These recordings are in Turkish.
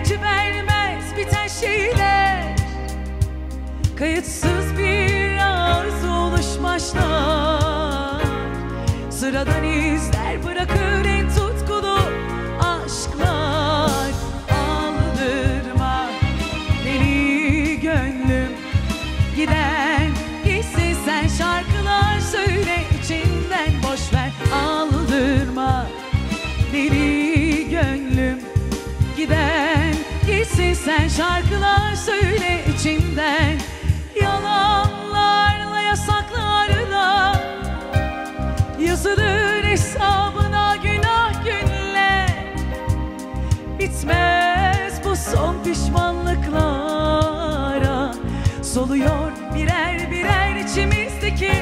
Acı vermez biten şeyler. Kayıtsız bir arzu oluşmaşlar Sıradan izler bırakır şarkılar söyle içinden Yalanlarla yasaklarla. Yazılır hesabına günah günler Bitmez bu son pişmanlıklara. Soluyor birer birer içimizdeki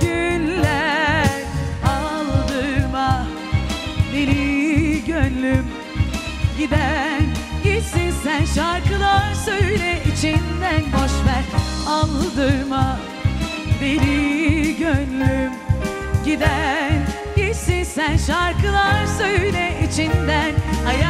güller. Aldırma deli gönlüm Giden sen şarkılar söyle içinden boş ver Aldırma deli gönlüm. Giden gitsin sen şarkılar söyle içinden. Ay ay